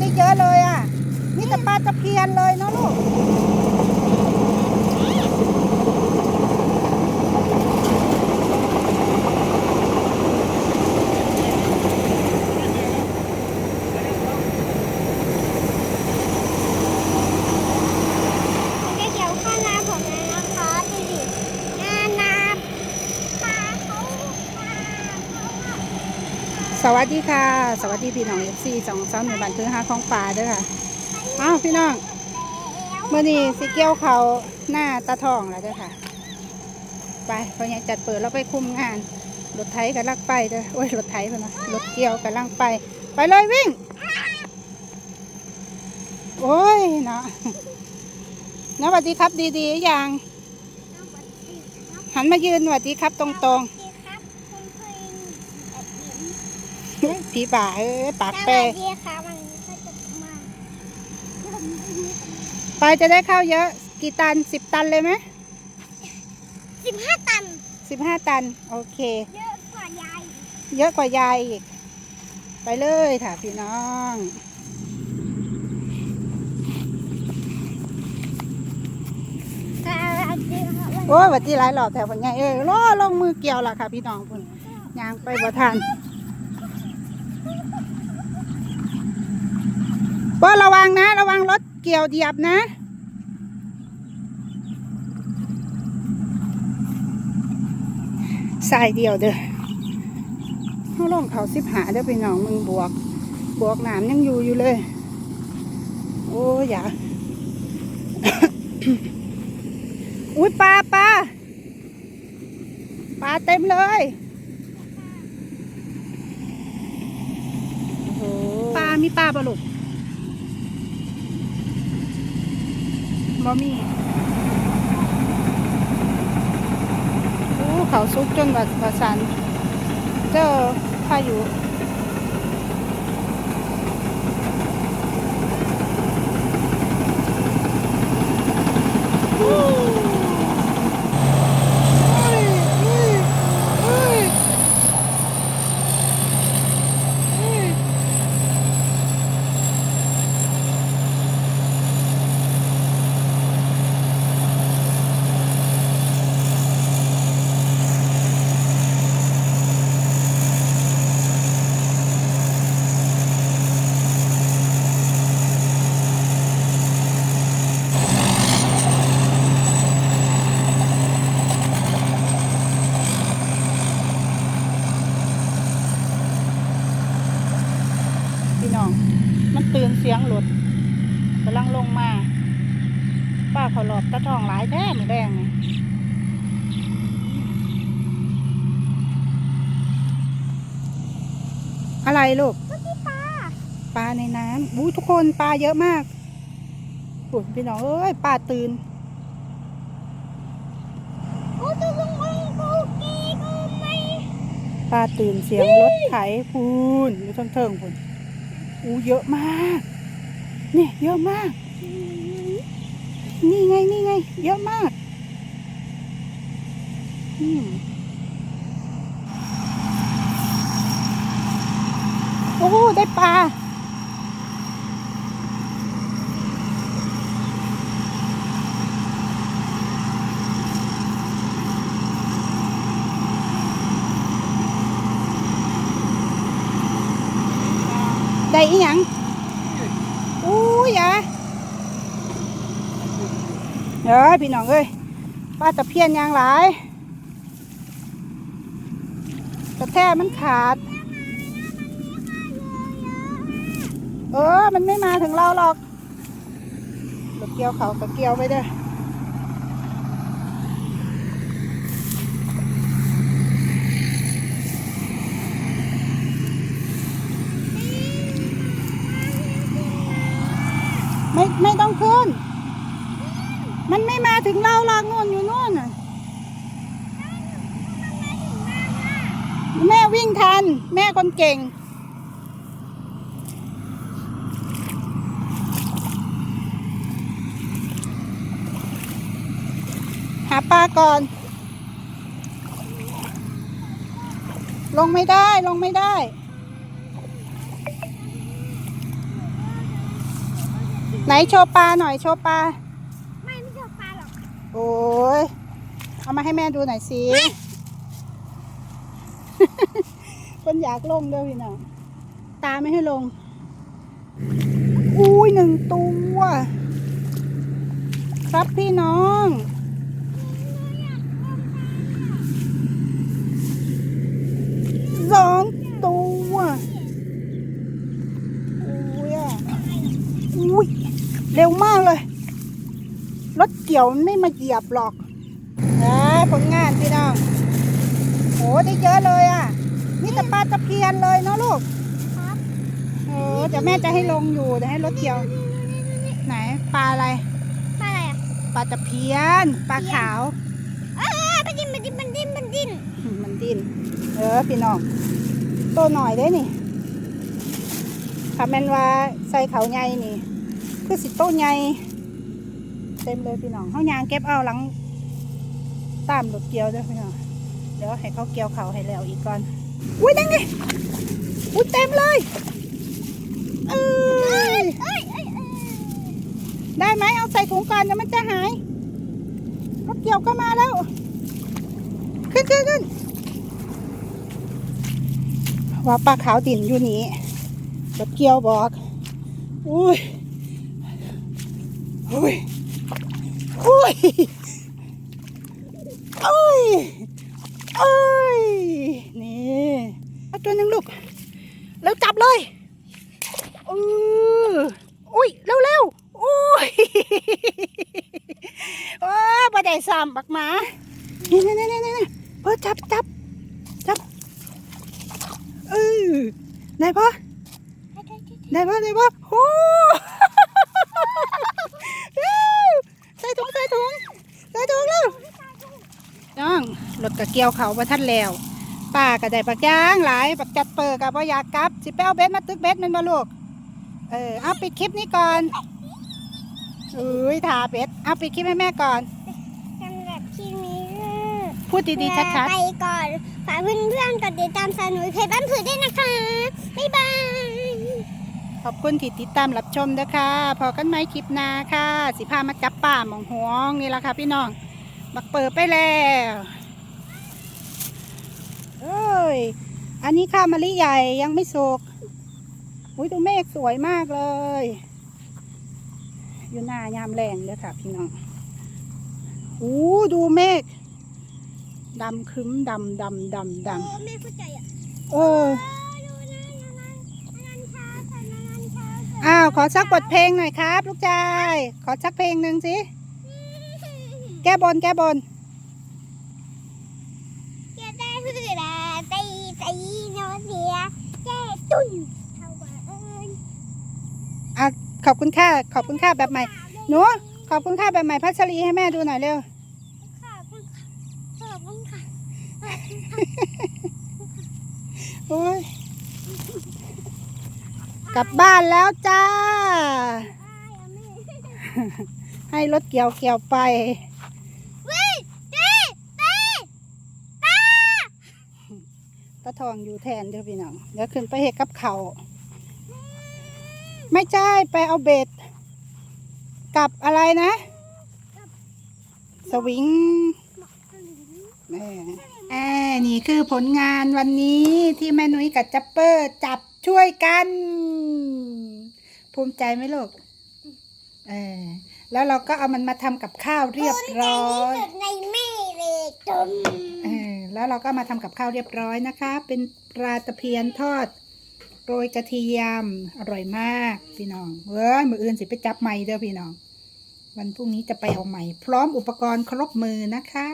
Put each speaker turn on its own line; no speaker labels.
ได้เยอะเลยอะนี่แต่ปลาตะเพียนเลยเนาะลูก
มันจะเกี่ยวข้าวนาผมเลยนะคะดูดินานาปลาเขาปลาเขาอะ
ส วัสดีค่ะ สวัสดีพี่น้องเอฟซีสองสามหนึ่งบันทึกห้าของป่าด้วยค่ะอ้าวพี่น้องเมื่อนี้สิเกี่ยวเขาหน้าตาทองแล้วเด้อค่ะ ไปเพราะยังจัดเปิดแล้วไปคุมงานรถไถกำลังไปเด้อโอ้ยรถไถไปนะรถเกี่ยวกำลังไป ไปเลยวิ่ง โอ้ยเนาะนะสวัสดีครับดีๆอย่างหันมายืนสวัสดีครับตรง
สวัสดีครับคุณควีนแอด มิน
ๆผีป่าเอ้ยปากแป้
งค่ะมันก็จะมา
ไปจะได้เข้าวเยอะ กี่ตันสิบตันเลยไหม
สิบห้าตัน
สิบห้าตัน โอเค
เยอะกว่ายาย
เยอะกว่ายายอีก ไปเลยค่ะพี่น้องโอ้ยวัดที่หลายหลอบแถวผลไงเอ้ยล่อลงมือเกี่ยวละค่ะ พี่น้องพุ่นยางไปบ่ทัน ป้ระวังนะ ระวังรถเกี่ยวเหยียบนะสายเดียวเด้อเขาลงเขาสิบหาเด้อพี่น้องมึงบวก บวกหนามยังอยู่อยู่เลย โอ้ยอย่าอุ้ยปลาปลาปลาเต็มเลย มีปลาปะลูกบอมีโอ้เขาซุกจนแบบประสานเจ้าพายุพี่น้อง มันตื่น เสียงรถกำลังลงมา ป้าเขาหลอบตะทองหลายแท้หมือแดงนี่อะไรลูก
ก็ที่ปลา
ปลาในน้ำอุ้ยทุกคนปลาเยอะมากอุ้ยพี่น้องเอ้ยปลาตื่น
โอ้ตัวลุงลุงกูกีกูไม่
ปลาตื่นเสียงรถไถพูนอยู่ทั้งเทิงพูน อู้เยอะมากเนี่ยเยอะมาก นี่ไงนี่ไง เยอะมากอืมโอ้ได้ปลา อีหยังอู้ยอย่าเด้อพี่น้องเอ้ยปลาตะเพียนยางหลายกระแทกมันขาด เออ มันไม่มาถึงเราหรอกรถเกี่ยวเขาก็เกี่ยวไปเด้อไม่ไม่ต้องขึ้น มันไม่มา ถึงเราหรอกนู่นอยู่นู่นน่ะแม่วิ่งทัน แม่คนเก่ง หาปลาก่อน ลงไม่ได้ลงไม่ได้ไหนโชว์ปลาหน่อยโชว์ปลา
ไม่ไม่ชอบปลาหรอก
โอ้ยเอามาให้แม่ดูหน่อยสิ คนอยากลงเด้อพี่น้อง ตาไม่ให้ลง อุ้ยหนึ่งตัว ครับพี่น้อง สองตัวอุ้ยอะอุ้ยเร็วมากเลย รถเกี่ยวมันไม่มาเหยียบหรอกนะผลงานพี่น้องโอ้ได้เยอะเลยอะนี่แต่ปลาตะเพียนเลยเนาะลูก
ครับ
เออเดี๋ยวแม่จะให้ลงอยู่เดี๋ยวให้รถเกี่ยว ไหนปลาอะไร
ปลาอะไรอะ
ปลาตะเพียนปลาขาว
เออมันดิ้นมันดิ้นมันดิ้นมันดิ้น
อืมมันดิ้นเออพี่น้องตัวหน่อยได้นี่ถ้าแม่นว่าใส่เขาใหญ่นี่ คือสิโตใหญ่ เต็มเลยพี่น้องเขายางเก็บเอาหลังตามรถเกียวเด้วยพี่น้องเดี๋ยวให้เขาเกี่ยวเขาให้แล้วอีกก่อนอุ้ยนั่นไงอุ้ยเต็มเลยเอ้ย
เอ้ยเอ้ยเอ้ย
ได้ไหมเอาใส่ถุงก่อนเดี๋ยวมันจะหายรถเกี่ยวก็มาแล้ว ขึ้นขึ้นขึ้นว่าปลาขาวดินอยู่นี่รถเกี่ยวบอกอุ้ยอุ้ย อุ้ยอุ้ยอุ้ยนี่เอาตัวหนึ่งลูก แล้วจับเลยอืออุ้ยเร็วเร็วๆอุ้ยโอ้บ่ได้ซ้ำบักหมานี่นี่นี่นี่นี่เออจับจับจับเออได้ปะได้ปะได้ปะโอ้ ใส่ถุงใส่ถุงใส่ถุงแล้วน้องรถกะ เกี่ยวเขาบ่ทันแล้วป้าก็ได้ปักย่างหลายปักจัดเปิดกับบ่อยากกลับ สิไปเอาเบ็ดมาตึกเบ็ดแมันบ่ลูก เออเอาปิดคลิปนี้ก่อนเอ้ยทาเป็ดเอาปิดคลิปให้แม่ก่อน
สำหรับที่นี้
พูดดีๆชัด
ไปก่อนฝากเพื่อนๆกดติดตามสนุยเพจบ้านผือด้วยนะคะบ๊ายบาย
ๆขอบคุณที่ติดตามรับชมนะคะพอกันไหมคลิปหน้าค่ะ สิพามาจับป่าหมองหวงนี่แหละค่ะพี่น้องบักเปิดไปแล้วเอ้ยอันนี้ข้าวมะลิใหญ่ยังไม่สุกอุ้ยดูเมฆสวยมากเลย อยู่หน้ายามแรงเลยค่ะพี่น้องอู้ดูเมฆดำครึ้มดำดำดำด
โอ้ไม่เข้าใจอะำ
เออ
ดูนะดูนะนันเช้าค่ะนันเช้าค่ะ
อ้าวขอสักบทเพลงหน่อยครับ ลูกชาย ขอสักเพลงหนึ่งสิ แก้บนแก้บน
แกตุ่นเขาว่าเอ้ย
อะขอบคุณค่าขอบคุณค่าแบบใหม่หนูขอบคุณค่าแบบใหม่พัชรีให้แม่ดูหน่อยเร็ว
ขอบคุณค่ะขอบคุณค่ะ
โอ้ยกลับบ้านแล้วจ้า ให้รถเกี่ยวเกี่ยวไป
วิ่งตีตี
ตาทองอยู่แทนเดี๋ยวพี่น้องเดี๋ยวขึ้นไปเห็ดกับเขาวไม่ใช่ไปเอาเบ็ดกับอะไรนะ สวิงแม่แอ่นี่คือผลงานวันนี้ที่แม่นุ้ยกับจัปเปอร์จับช่วยกัน ภูมิใจไหมลูกเออแล้วเราก็เอามันมาทำกับข้าวเรียบร้อย
สุดในแม่เลยตุ่ม
เออ แล้วเราก็มาทำกับข้าวเรียบร้อยนะคะ เป็นปลาตะเพียนทอดโรยกระเทียม อร่อยมากพี่น้องเอ้ยมืออื่นสิไปจับใหม่เด้อพี่น้อง วันพรุ่งนี้จะไปเอาใหม่ พร้อมอุปกรณ์ครบมือนะคะ